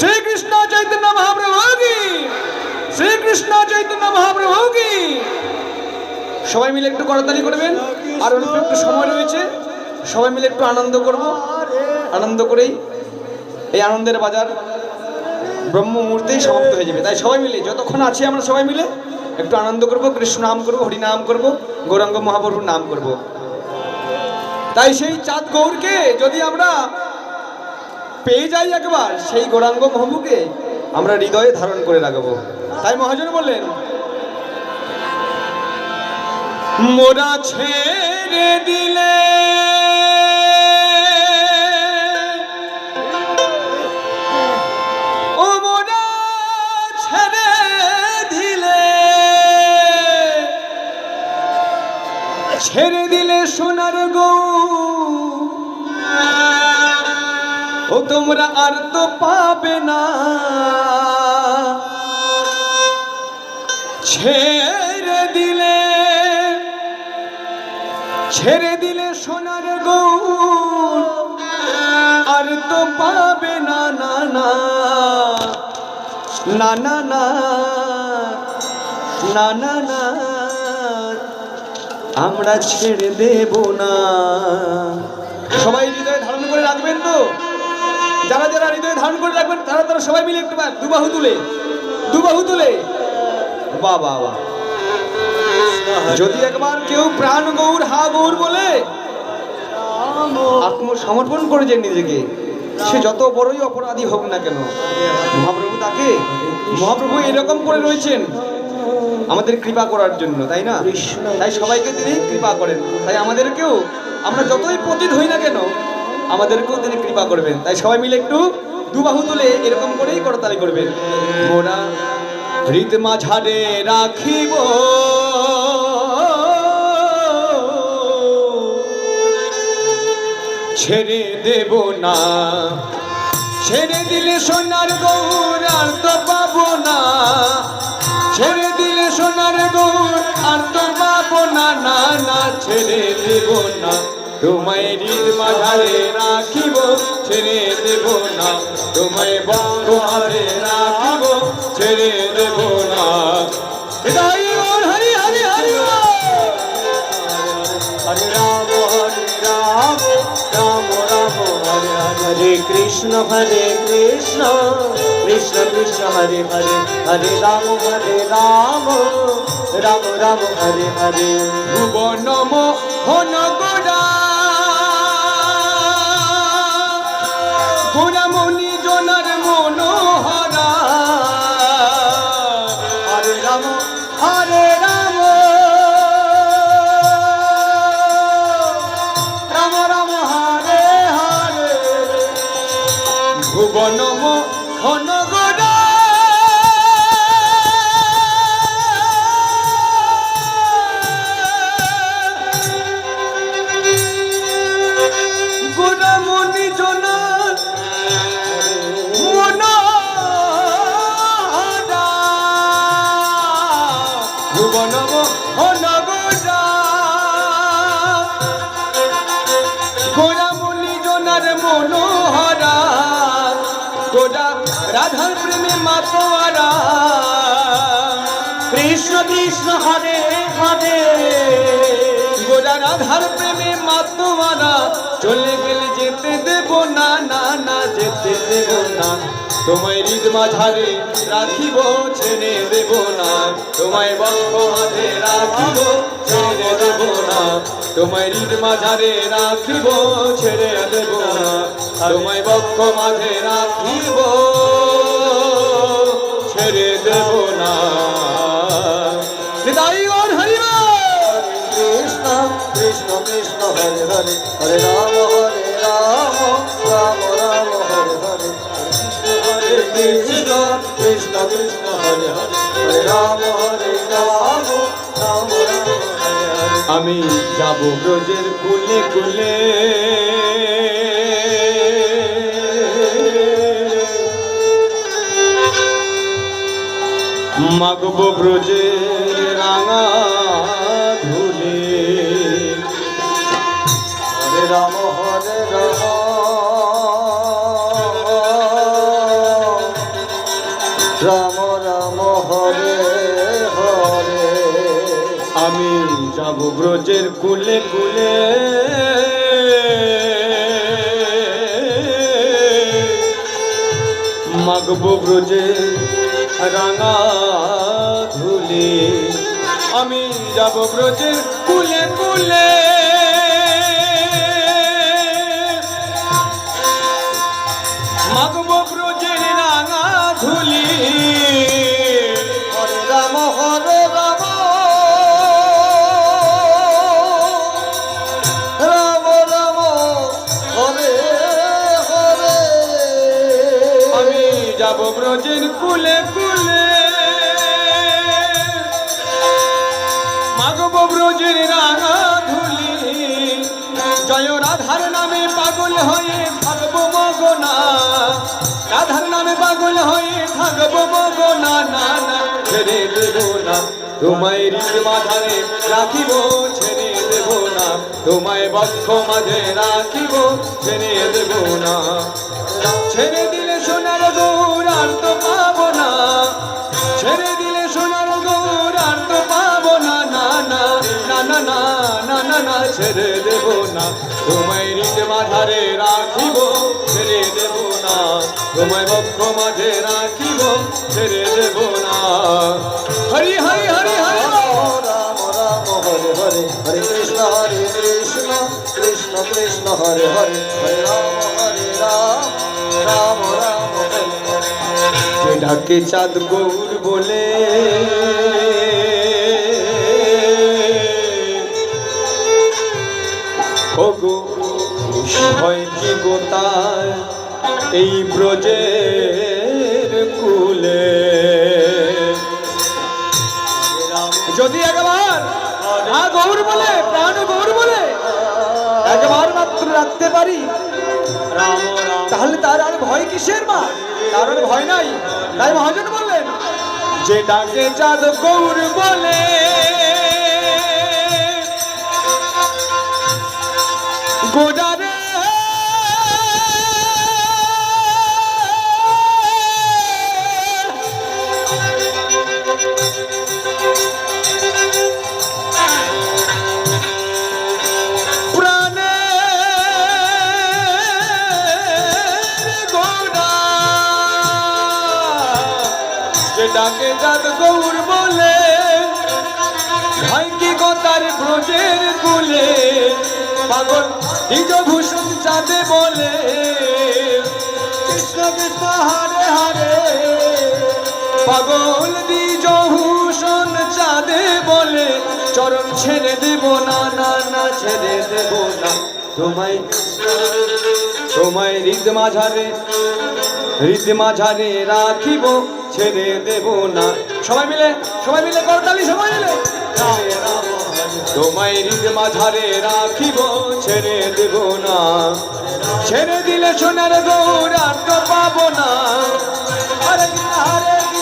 শ্রীকৃষ্ণ চৈতন্য কি শ্রীকৃষ্ণ চৈতন্য মহাপ্রভু কি সবাই মিলে একটু করতালি করবেন। আর অল্প একটু সময় রয়েছে। সবাই মিলে একটু আনন্দ করব। আনন্দ করেই এই আনন্দের বাজার ব্রহ্ম মুহূর্তেই সমাপ্ত হয়ে যাবে। তাই সবাই মিলে, যতক্ষণ আছি আমরা সবাই মিলে একটু আনন্দ করব, কৃষ্ণ নাম করব, হরি নাম করব, গৌরাঙ্গ মহাপ্রভুর নাম করব। তাই সেই চাঁদ গৌরকে যদি আমরা পেয়ে যাই একবার, সেই গৌরাঙ্গ মহাপ্রভুকে আমরা হৃদয়ে ধারণ করে রাখব। তাই মহাজন বললেন, মোরা ছেড়ে দিলে ছেড়ে দিলে সোনার গৌ ও তোমরা আর তো পাবে না। ছেড়ে দিলে ছেড়ে দিলে সোনার গৌর আর তো পাবে না না না না না না না না না, আমরা ছেড়ে দেব না। সবাই হৃদয়ে ধারণ করে রাখবেন তো? যারা যারা হৃদয়ে ধারণ করে রাখবেন, তারা তারা সবাই মিলে একটু দুবাহু তুলে। দুবাহু তুলে। বাহ বাহ যদি একবার কেউ প্রাণ গৌর, হা গৌর বলে, আত্মসমর্পণ করেছেন নিজেকে, সে যত বড়ই অপরাধী হোক না কেন, মহাপ্রভু তাকে, মহাপ্রভু এরকম করে রয়েছেন, আমাদের কৃপা করার জন্য, তাই না? তাই সবাইকে তিনি কৃপা করেন। তাই আমাদেরকেও আমরা যতই পতিত হই না কেন আমাদেরকেও তিনি কৃপা করবেন। তাই সবাই মিলে একটু দুবাহু তুলে এরকম করেই করতালি করবেন। মোরা হৃদ রাখিব। ছেড়ে দেব না। ছেড়ে দিলে সোনার গৌর আর তো পাবো না। ছেড়ে দিলে সোনার গৌর আর তো পাবো না। না না, ছেড়ে দেব না। তোমায় হৃদ মাঝারে রাখিব, ছেড়ে দেব না। তোমায় বঙ্গ হারে রাখিব, ছেড়ে দেব না। কৃষ্ণ, হরে কৃষ্ণ। কৃষ্ণ কৃষ্ণ, হরে হরে হরে রাম হরে রাম। রাম রাম, হরে হরে। ভুবন মোহন গোড়া হরে রাম। রাম রাম হরে হরে। ভুবন মোহন গোড়া রাধার প্রেমে মাতোয়ারা। কৃষ্ণ কৃষ্ণ, হরে হরে গোড়া রাধার প্রেমে মাতোয়ারা। চলে গেলে যেতে দেব না না না, যেতে দেব না। তোমায় হৃদ মাঝারে রাখিব, ছেড়ে দেব না। তোমায় বক্ষ মাঝে রাখিব, ছেড়ে দেব না। তোমায় হৃদ মাঝারে রাখিব, ছেড়ে তোমায় বক্ষ মাঝে রাখিব ছেড়ে দেব না। কৃষ্ণ কৃষ্ণ কৃষ্ণ হরে হরে হরে রাম হরে রাম রাম রাম হরে হরে হরে কৃষ্ণ কৃষ্ণ কৃষ্ণ হরে হরে হরে রাম হরে রাম রাম রাম হরে হরে। আমি যাব ব্রজের কুলে কুলে। মাগব ব্রজের রাঙা ধুলে। হরে রাম হরে রাম। রাম রাম, হরে হরে। আমি যাব ব্রজের কুলে কুলে। মাগব ব্রজে রাঙা ধুলি আমি যাব ব্রজের কুলে কুলে মাগব ব্রজের রাঙা ধুলি। রাম আমি যাব ব্রজের কুলে কুলে ব্রজের রাঙা ধুলি জয় রাধার নামে পাগল হয়ে থাকব মগনা। রাধার নামে পাগল হয়ে থাকব মগনা। ছেড়ে দেব না। তোমায় ঋণ মাধারে রাখিব, ছেড়ে দেব না। তোমায় বক্ষ মাঝে রাখিব, ছেড়ে দেব না। ছেড়ে দিলে সোনার গৌর আর তো পাবো না। ছেড়ে না না না না না ছেড়ে দেব না। তোমায় রিট মাঝারে রাখিব ছেড়ে দেব না। তোমায় বক্ষ মাঝে রাখিব ছেড়ে দেব না। হরি হরি হরি হরি রাম রাম হরে হরে হরে কৃষ্ণ হরে কৃষ্ণ কৃষ্ণ কৃষ্ণ হরে হরে হরে রাম হরে রাম রাম রাম হরে হরে। যে ডাকে চাঁদ গৌর বলে গোতার এই ব্রজের কুলে। যদি একবার মা গৌর বলে, প্রাণ গৌর বলে, একবার মাত্র রাখতে পারি, তাহলে তার আর ভয় কিসের মা? তার আর ভয় নাই। তাই মহাজন বললেন, যে ডাকে চাঁদ গৌর বলে গোড়া ডাকে যার গৌর বলে ভাইটি গতার ব্রজের কুলে, পাগল নিজ চাঁদে বলে, কৃষ্ণ কৃষ্ণ হারে হারে। পাগল দ্বিজভূষণ চাঁদে বলে চরণ ছেড়ে দেব না না না ছেড়ে দেব না। তোমায় তোমায় হৃদ মাঝারে হৃদ মাঝারে রাখিব ছেড়ে দেব না। সবাই মিলে সবাই মিলে করতালি সবাই মিলে। তোমায় হৃদ মাঝারে রাখিব ছেড়ে দেব না। ছেড়ে দিলে সোনার গৌর আর তো পাবো না কৃষ্ণ,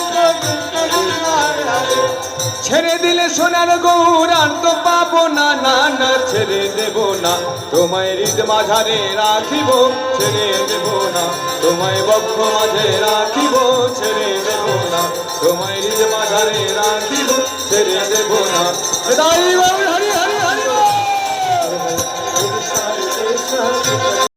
ছেড়ে দিলে সোনার গৌর আর তো পাবো না না না, ছেড়ে দেব না। তোমায় হৃদ মাঝারে রাখিব, ছেড়ে দেব না। তোমায় বক্ষ মাঝে রাখিব, ছেড়ে দেব না। তোমায় হৃদ মাঝারে রাখিব, ছেড়ে দেব না। হরি